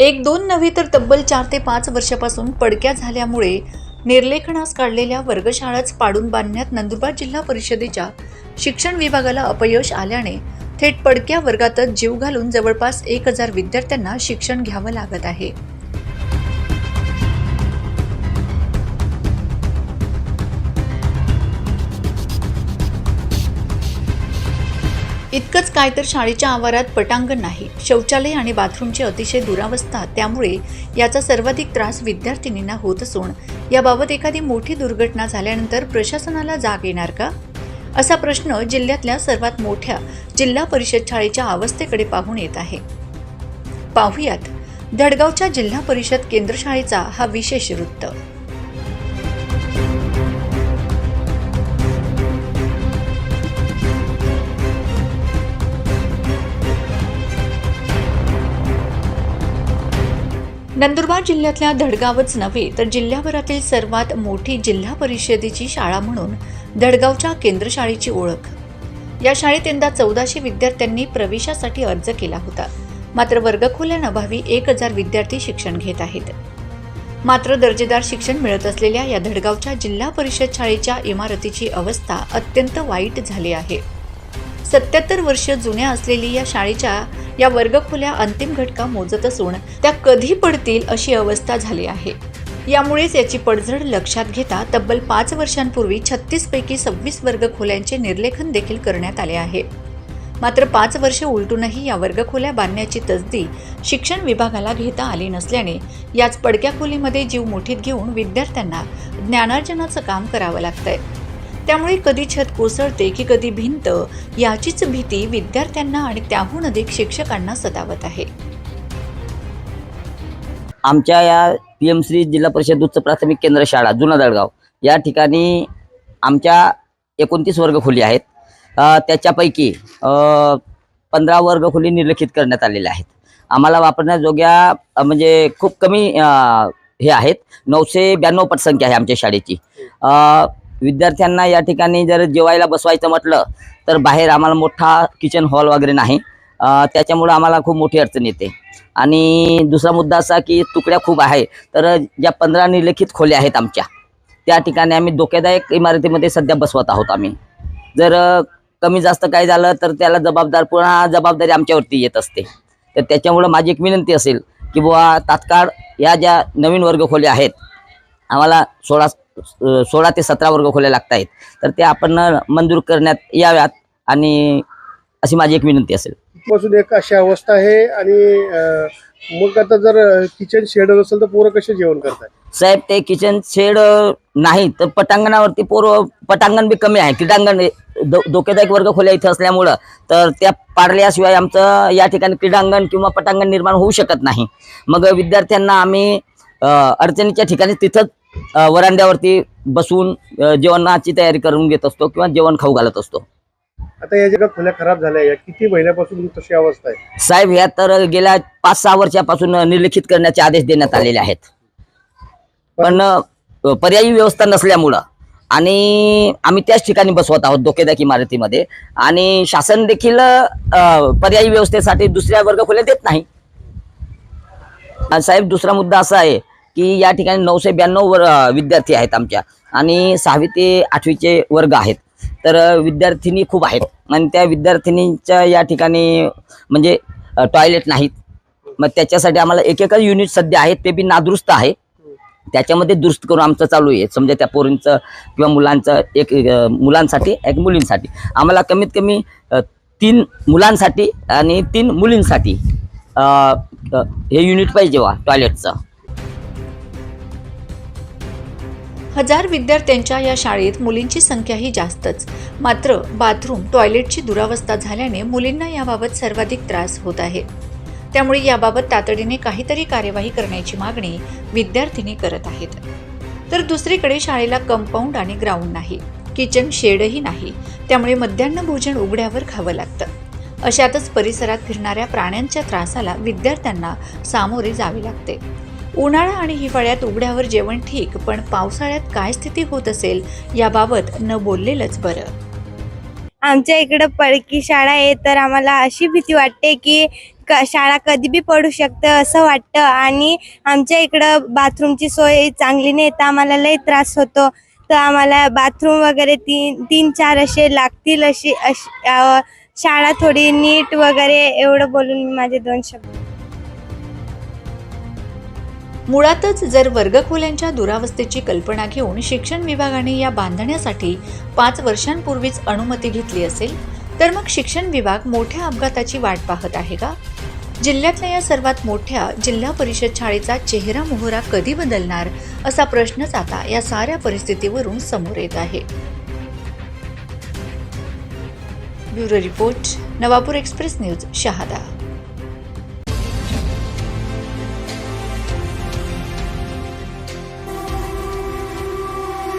एक दोन नव्हे तर तब्बल चार ते पाच वर्षापासून पडक्या झाल्यामुळे निर्लेखनास काढलेल्या वर्गशाळाच पाडून बांधण्यात नंदुरबार जिल्हा परिषदेच्या शिक्षण विभागाला अपयश आल्याने थेट पडक्या वर्गातच जीव घालून जवळपास एक हजार विद्यार्थ्यांना शिक्षण घ्यावं लागत आहे. इतकंच काय तर शाळेच्या आवारात पटांगण नाही. शौचालय आणि बाथरूमची अतिशय दुरावस्था त्यामुळे याचा सर्वाधिक त्रास विद्यार्थिनींना होत असून याबाबत एखादी मोठी दुर्घटना झाल्यानंतर प्रशासनाला जाग येणार का? असा प्रश्न जिल्ह्यातल्या सर्वात मोठ्या जिल्हा परिषद शाळेच्या अवस्थेकडे पाहून येत आहे. पाहुयात. धडगावच्या जिल्हा परिषद केंद्र शाळेचा हा विशेष वृत्त. नंदुरबार जिल्ह्यातल्या धडगावच नव्हे तर जिल्ह्याभरातील सर्वात मोठी जिल्हा परिषदेची शाळा म्हणून धडगावच्या केंद्रशाळेची ओळख. या शाळेत यंदा चौदाशे विद्यार्थ्यांनी प्रवेशासाठी अर्ज केला होता. मात्र वर्गखोल्यांअभावी एक हजार विद्यार्थी शिक्षण घेत आहेत. मात्र दर्जेदार शिक्षण मिळत असलेल्या या धडगावच्या जिल्हा परिषद शाळेच्या इमारतीची अवस्था अत्यंत वाईट झाली आहे. सत्याहत्तर वर्ष जुन्या असलेली या शाळेच्या या वर्गखोल्या अंतिम घटका मोजत असून त्या कधी पडतील अशी अवस्था झाली आहे. यामुळेच याची पडझड लक्षात घेता तब्बल पाच वर्षांपूर्वी छत्तीसपैकी सव्वीस वर्गखोल्यांचे निर्लेखन देखील करण्यात आले आहे. मात्र पाच वर्षे उलटूनही या वर्गखोल्या बांधण्याची तसदी शिक्षण विभागाला घेता आली नसल्याने याच पडक्या खोलीमध्ये जीव मुठीत घेऊन विद्यार्थ्यांना ज्ञानार्जनाचं काम करावं लागतंय. त्यामुळे कधी छत कोसळते की कधी भिंत याचीच भीती विद्यार्थ्यांना आणि त्याहून अधिक शिक्षकांना सतावत आहे. आमच्या या पी एम श्री जिल्हा परिषद उच्च प्राथमिक केंद्र शाळा जुना दळगाव या ठिकाणी आमच्या एकोणतीस वर्गखोली आहेत. त्याच्यापैकी पंधरा वर्गखोली निर्लक्षित करण्यात आलेल्या आहेत. आम्हाला वापरण्याजोग्या म्हणजे खूप कमी हे आहेत. नऊशे ब्याण्णव पटसंख्या आहे आमच्या शाळेची. विद्यार्थ्यांना या ठिकाणी जर जेवायला बसवायचं म्हटलं तर बाहेर आम्हाला मोठा किचन हॉल वगैरे नाही. त्याच्यामुळं आम्हाला खूप मोठी अडचण येते. आणि दुसरा मुद्दा असा की तुकड्या खूप आहे तर ज्या पंधरा निलिखित खोल्या आहेत आमच्या त्या ठिकाणी आम्ही धोकेदायक इमारतीमध्ये सध्या बसवत आहोत आम्ही. जर कमी जास्त काय झालं तर त्याला जबाबदार पुन्हा जबाबदारी आमच्यावरती येत असते. तर त्याच्यामुळं माझी एक विनंती असेल की बुवा तात्काळ या ज्या नवीन वर्ग खोल्या आहेत आम्हाला सोळा सोळा ते सतरा वर्ग खोल्या लागत आहेत तर त्या आपण मंजूर करण्यात याव्यात आणि अशी माझी एक विनंती असेल. पासून एक अशी अवस्था आहे आणि मग आता जर किचन शेड नसेल तर पोरं कसे जेवण करताय साहेब ते किचन शेड नाही तर पटांगणावरती पोर पटांगण बी कमी आहे. क्रीडांगण दो- धोकेदायक वर्ग खोल्या इथे असल्यामुळं तर त्या पाडल्याशिवाय आमचं या ठिकाणी क्रीडांगण किंवा पटांगण निर्माण होऊ शकत नाही. मग विद्यार्थ्यांना आम्ही अडचणीच्या ठिकाणी तिथंच वरांड्यावरती बसून जेवणाची तयारी करून घेत असतो किंवा जेवण खाऊ घालत असतो. आता या जगात खोल्या खराब झाल्या या किती महिन्यापासून तशी अवस्था आहे? साहेब ह्या तर गेल्या पाच सहा वर्षापासून निर्लिखित करण्याचे आदेश देण्यात आलेले आहेत. पण पर्यायी व्यवस्था नसल्यामुळं आणि आम्ही त्याच ठिकाणी बसवत आहोत धोकेदायक इमारतीमध्ये आणि शासन देखील पर्यायी व्यवस्थेसाठी दुसऱ्या वर्ग खोल्या देत नाही. आणि साहेब दुसरा मुद्दा असा आहे की या ठिकाणी नऊशे ब्याण्णव वर विद्यार्थी आहेत आमच्या. आणि सहावी ते आठवीचे वर्ग आहेत. तर विद्यार्थिनी खूप आहेत. आणि त्या विद्यार्थिनींच्या या ठिकाणी म्हणजे टॉयलेट नाहीत. मग त्याच्यासाठी आम्हाला एक एकच युनिट सध्या आहेत ते बी नादुरुस्त आहे. त्याच्यामध्ये दुरुस्त करून आमचं चालू आहे. समजा त्या पोरींचं किंवा मुलांचं एक मुलांसाठी एक मुलींसाठी. आम्हाला कमीत कमी तीन मुलांसाठी आणि तीन मुलींसाठी हे युनिट पाहिजे वा टॉयलेटचं हजार विद्यार्थ्यांच्या या शाळेत मुलींची संख्याही जास्तच. मात्र बाथरूम टॉयलेटची दुरावस्था झाल्याने मुलींना याबाबत सर्वाधिक त्रास होत आहे. त्यामुळे याबाबत तातडीने काहीतरी कार्यवाही करण्याची मागणी विद्यार्थिनी करत आहेत. तर दुसरीकडे शाळेला कंपाऊंड आणि ग्राउंड नाही किचन शेडही नाही त्यामुळे मध्यान्ह भोजन उघड्यावर खावं लागतं. अशातच परिसरात फिरणाऱ्या प्राण्यांच्या त्रासाला विद्यार्थ्यांना सामोरे जावे लागते. उन्हाळा आणि हिवाळ्यात उघड्यावर जेवण ठीक पण पावसाळ्यात काय स्थिती होत असेल याबाबत न बोललेलंच बरं. आमच्या इकडं पडकी शाळा आहे तर आम्हाला अशी भीती वाटते की क शाळा कधी बी पडू शकतं असं वाटतं आणि आमच्या इकडं बाथरूमची सोय चांगली नाही तर आम्हाला लई त्रास होतो. तर आम्हाला बाथरूम वगैरे तीन तीन चार असे लागतील अशी अशी शाळा थोडी नीट वगैरे एवढं बोलून माझे दोन शब्द. मुळातच जर वर्गखोल्यांच्या दुरावस्थेची कल्पना घेऊन शिक्षण विभागाने या बांधण्यासाठी पाच वर्षांपूर्वीच अनुमती घेतली असेल तर मग शिक्षण विभाग मोठ्या अपघाताची वाट पाहत आहे का? जिल्ह्यातल्या या सर्वात मोठ्या जिल्हा परिषद शाळेचा चेहरा मोहरा कधी बदलणार असा प्रश्नच आता या साऱ्या परिस्थितीवरून समोर येत आहे. Bureau report Navapur express news Shahada.